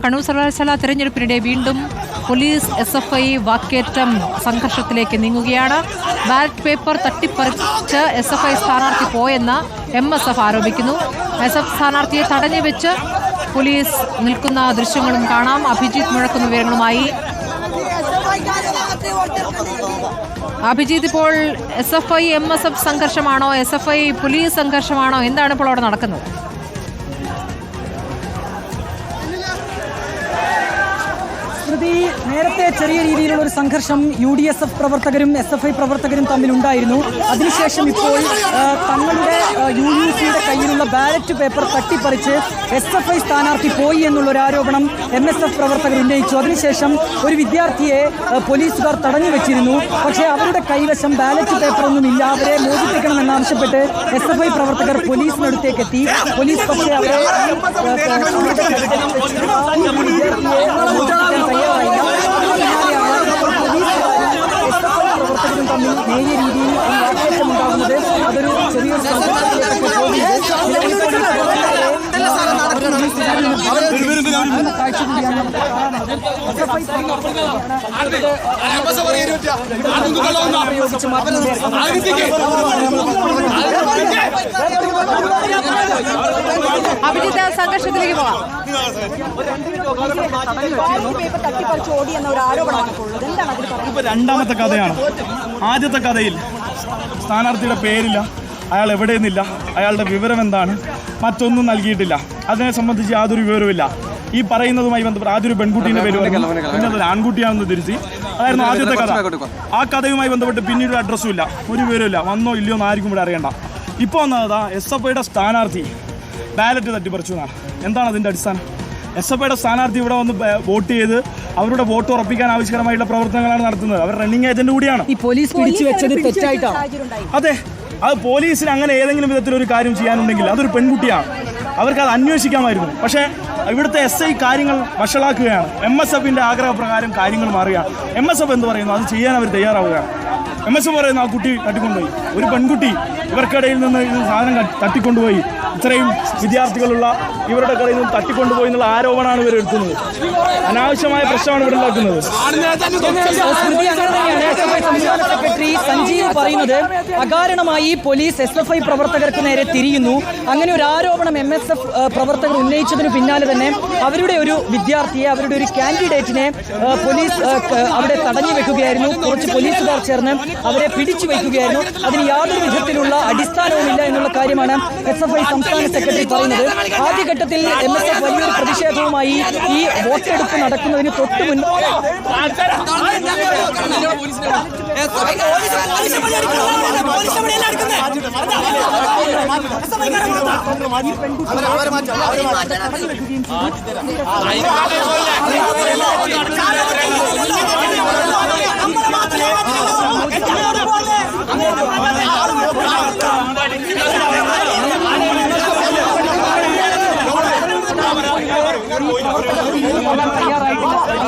കണ്ണൂർ സർവകലാശാല തെരഞ്ഞെടുപ്പിനിടെ വീണ്ടും പോലീസ് എസ് എഫ് ഐ വാക്കേറ്റം സംഘർഷത്തിലേക്ക് നീങ്ങുകയാണ്. ബാലറ്റ് പേപ്പർ തട്ടിപ്പറിച്ച് എസ് എഫ് ഐ സ്ഥാനാർത്ഥി പോയെന്ന് എം എസ് എഫ് ആരോപിക്കുന്നു. എസ് എഫ് സ്ഥാനാർത്ഥിയെ തടഞ്ഞു വെച്ച് പോലീസ് നിൽക്കുന്ന ദൃശ്യങ്ങളും കാണാം. അഭിജിത്ത് മുഴക്കുന്ന വിവരങ്ങളുമായി അഭിജിത്ത് ഇപ്പോൾ S F I M S F സംഘർഷമാണോ? S F I police സംഘർഷമാണോ? എന്താണ് ഇപ്പോൾ അവിടെ നടക്കുന്നത്? സ്മൃതി നേരത്തെ ചെറിയ രീതിയിലുള്ള ഒരു സംഘർഷം യു ഡി എസ് എഫ് പ്രവർത്തകരും എസ് എഫ് ഐ പ്രവർത്തകരും തമ്മിലുണ്ടായിരുന്നു അതിനുശേഷം ഇപ്പോൾ തങ്ങളുടെ യു യു സിയുടെ കയ്യിലുള്ള ബാലറ്റ് പേപ്പർ തട്ടിപ്പറിച്ച് എസ് എഫ് ഐ സ്ഥാനാർത്ഥി പോയി എന്നുള്ള ഒരു ആരോപണം എം എസ് എഫ് പ്രവർത്തകർ ഉന്നയിച്ചു അതിനുശേഷം ഒരു വിദ്യാർത്ഥിയെ പോലീസുകാർ തടഞ്ഞു വെച്ചിരുന്നു പക്ഷേ അവരുടെ കൈവശം ബാലറ്റ് പേപ്പർ ഒന്നും ഇല്ല അവരെ മോചിപ്പിക്കണമെന്നാവശ്യപ്പെട്ട് എസ് എഫ് ഐ പ്രവർത്തകർ പോലീസിനടുത്തേക്ക് എത്തി പോലീസ് പക്ഷേ അവരെ ആ, ആ, അവരുടെ കൈവശം വെച്ചിരുന്ന ഈ വിദ്യാർത്ഥിയെ മോചിപ്പിക്കാൻ തയ്യാറായില്ല പ്രവർത്തകരും തമ്മിൽ നേരിയ രീതിയിൽ ഈ വാക്കേറ്റം ഉണ്ടാകുന്നത് അതൊരു ചെറിയൊരു സംഘർഷത്തിലേക്കൊക്കെ പോകുന്നത് നിലവിൽ പോലീസ് പ്രവർത്തകരെ അവരുടെ കാഴ്ച കൂടിയാണ് നമുക്ക് കാണാനുള്ളത് SFI പ്രയോഗിച്ച് മാറ്റുന്നത് അഭിജിത്ത് സംഘർഷത്തിലേക്ക് പോവാം ഒരു എന്താണ് ഇപ്പൊ രണ്ടാമത്തെ കഥയാണ്. ആദ്യത്തെ കഥയിൽ സ്ഥാനാർത്ഥിയുടെ പേരില്ല. അയാൾ എവിടെ നിന്നില്ല. അയാളുടെ വിവരം എന്താണ്? മറ്റൊന്നും നൽകിയിട്ടില്ല. അതിനെ സംബന്ധിച്ച് യാതൊരു വിവരവുമില്ല. ഈ പറയുന്നതുമായി ബന്ധപ്പെട്ട് ആദ്യം ഒരു പെൺകുട്ടീന്റെ പേര് പിന്നെ അതൊരു ആൺകുട്ടിയാണെന്ന് തിരിച്ച്. അതായിരുന്നു ആദ്യത്തെ കഥ. ആ കഥയുമായി ബന്ധപ്പെട്ട് പിന്നീട് ഒരു അഡ്രസ്സും ഇല്ല. ഒരു വിവരമില്ല വന്നോ ഇല്ലയോ എന്ന് ആർക്കും ഇവിടെ അറിയണ്ട. ഇപ്പോൾ വന്നതാ എസ് എഫ് ഐയുടെ സ്ഥാനാർത്ഥി. ബാലറ്റ് തട്ടിപ്പറിച്ചു എന്നാണ്. എന്താണ് അതിന്റെ അടിസ്ഥാനം? എസ് എഫ് ഐയുടെ സ്ഥാനാർത്ഥി ഇവിടെ വന്ന് വോട്ട് ചെയ്ത് അവരുടെ വോട്ട് ഉറപ്പിക്കാൻ ആവശ്യകരമായിട്ടുള്ള പ്രവർത്തനങ്ങളാണ് നടത്തുന്നത്. അവർ റണ്ണിങ് ഏജന്റ് കൂടിയാണ്. ഈ പോലീസ് പിടിച്ചു വെച്ചത് തെറ്റായിട്ടാണ് അതെ. അത് പോലീസിന് അങ്ങനെ ഏതെങ്കിലും വിധത്തിലൊരു കാര്യം ചെയ്യാനുണ്ടെങ്കിൽ അതൊരു പെൺകുട്ടിയാണ്. അവർക്ക് അത് അന്വേഷിക്കാമായിരുന്നു. പക്ഷേ ഇവിടുത്തെ എസ് ഐ കാര്യങ്ങൾ വഷളാക്കുകയാണ്. എം എസ് എഫിന്റെ ആഗ്രഹപ്രകാരം കാര്യങ്ങൾ മാറുകയാണ്. എം എസ് എഫ് എന്ന് പറയുന്നു? അത് ചെയ്യാൻ അവർ തയ്യാറാവുകയാണ്. എം എസ് പറയുന്ന ആ കുട്ടി തട്ടിക്കൊണ്ടുപോയി. ഒരു പെൺകുട്ടി ഇവർക്കിടയിൽ നിന്ന് ഇത് സാധനം തട്ടിക്കൊണ്ടുപോയി. ഇത്രയും വിദ്യാർത്ഥികളുള്ള ഇവരുടെ കടയിൽ നിന്ന് തട്ടിക്കൊണ്ടുപോയി എന്നുള്ള ആരോപണമാണ് ഇവർ എടുക്കുന്നത്. അനാവശ്യമായ പ്രശ്നമാണ് ഇവിടെ ഉണ്ടാക്കുന്നത്. സെക്രട്ടറി സഞ്ജീവ് പറയുന്നത് അകാരണമായി പോലീസ് എസ് എഫ് ഐ പ്രവർത്തകർക്ക് നേരെ തിരിയുന്നു. അങ്ങനെ ഒരു ആരോപണം എം എസ് എഫ് പ്രവർത്തകർ ഉന്നയിച്ചതിന് പിന്നാലെ തന്നെ അവരുടെ ഒരു വിദ്യാർത്ഥിയെ അവരുടെ ഒരു കാൻഡിഡേറ്റിനെ പോലീസ് അവിടെ തടഞ്ഞു വെക്കുകയായിരുന്നു. കുറച്ച് പോലീസുകാർ ചേർന്ന് അവരെ പിടിച്ചു വയ്ക്കുകയായിരുന്നു അതിന് യാതൊരു വിധത്തിലുള്ള അടിസ്ഥാനവുമില്ല എന്നുള്ള കാര്യമാണ് എസ് എഫ് ഐ സംസ്ഥാന സെക്രട്ടറി പറയുന്നത്. ആദ്യഘട്ടത്തിൽ എം എസ് എഫ് വലിയൊരു പ്രതിഷേധവുമായി ഈ വോട്ടെടുപ്പ് നടക്കുന്നതിന് തൊട്ട് മുൻ പോകാൻ തയ്യാറായിട്ടില്ല ഇവിടെ എസ്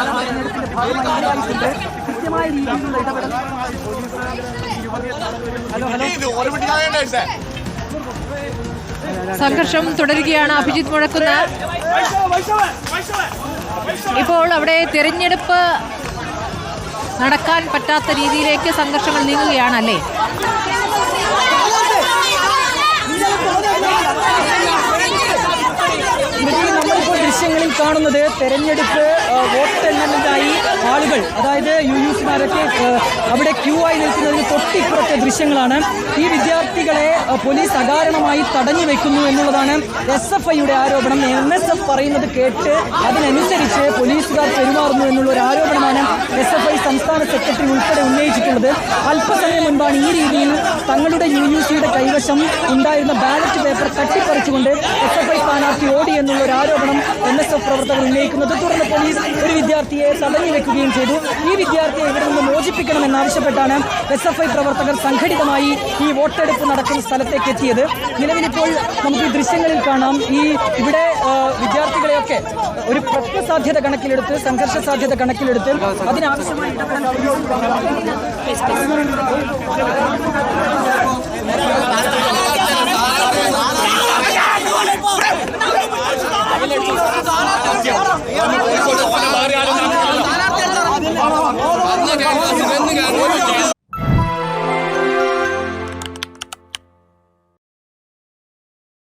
എഫ് ഐ കൃത്യമായ രീതിയിലുള്ള ഇടപെടൽ സംഘർഷം തുടരുകയാണ്. അഭിജിത്ത് മുഴക്കുന്ന ഇപ്പോൾ അവിടെ തിരഞ്ഞെടുപ്പ് നടക്കാൻ പറ്റാത്ത രീതിയിലേക്ക് സംഘർഷങ്ങൾ നീങ്ങുകയാണല്ലേ? സ്മൃതി നമ്മളിപ്പോൾ ദൃശ്യങ്ങളിൽ കാണുന്നത്. തെരഞ്ഞെടുപ്പ് വോട്ടെണ്ണലിനായി ആളുകൾ അതായത് യു യു സിമാരൊക്കെ അവിടെ ക്യൂ ആയി നിൽക്കുന്നതിന് തൊട്ടിപ്പുറത്തെ ദൃശ്യങ്ങളാണ്. ഈ വിദ്യാർത്ഥികളെ പോലീസ് അകാരണമായി തടഞ്ഞു വെക്കുന്നു എന്നുള്ളതാണ് എസ് എഫ് ഐയുടെ ആരോപണം. എൻ എസ് എഫ് പറയുന്നത് കേട്ട് അതിനനുസരിച്ച് പോലീസുകാർ പെരുമാറുന്നു എന്നുള്ള ഒരു ആരോപണമാണ് എസ് എഫ് ഐ സംസ്ഥാന സെക്രട്ടറി ഉൾപ്പെടെ ഉന്നയിച്ചിട്ടുള്ളത്. അല്പസമയം മുൻപാണ് ഈ രീതിയിൽ തങ്ങളുടെ യു യു സിയുടെ കൈവശം ഉണ്ടായിരുന്ന ബാലറ്റ് പേപ്പർ തട്ടിപ്പറിച്ചുകൊണ്ട് എസ് എഫ് ഐ സ്ഥാനാർത്ഥി ഓടി എന്നുള്ള ഒരു ആരോപണം എൻ എസ് എഫ് പ്രവർത്തകർ ഉന്നയിക്കുന്നത്. തുടർന്ന് പോലീസ് ഒരു വിദ്യാർത്ഥിയെ തടഞ്ഞു വെക്കുകയും ചെയ്തു. ഈ വിദ്യാർത്ഥിയെ ഇവിടെ നിന്ന് മോചിപ്പിക്കണമെന്നാവശ്യപ്പെട്ടാണ് എസ് എഫ് ഐ പ്രവർത്തകർ സംഘടിതമായി ഈ വോട്ടെടുപ്പ് നടക്കുന്ന സ്ഥലത്തേക്ക് എത്തിയത്. നിലവിലിപ്പോൾ നമുക്ക് ഈ ദൃശ്യങ്ങളിൽ കാണാം. ഈ ഇവിടെ വിദ്യാർത്ഥികളെയൊക്കെ ഒരു പ്രശ്ന സാധ്യത കണക്കിലെടുത്ത് സംഘർഷ സാധ്യത കണക്കിലെടുത്ത് അതിനാവശ്യമായ 게 아니고 맨는 게 아니고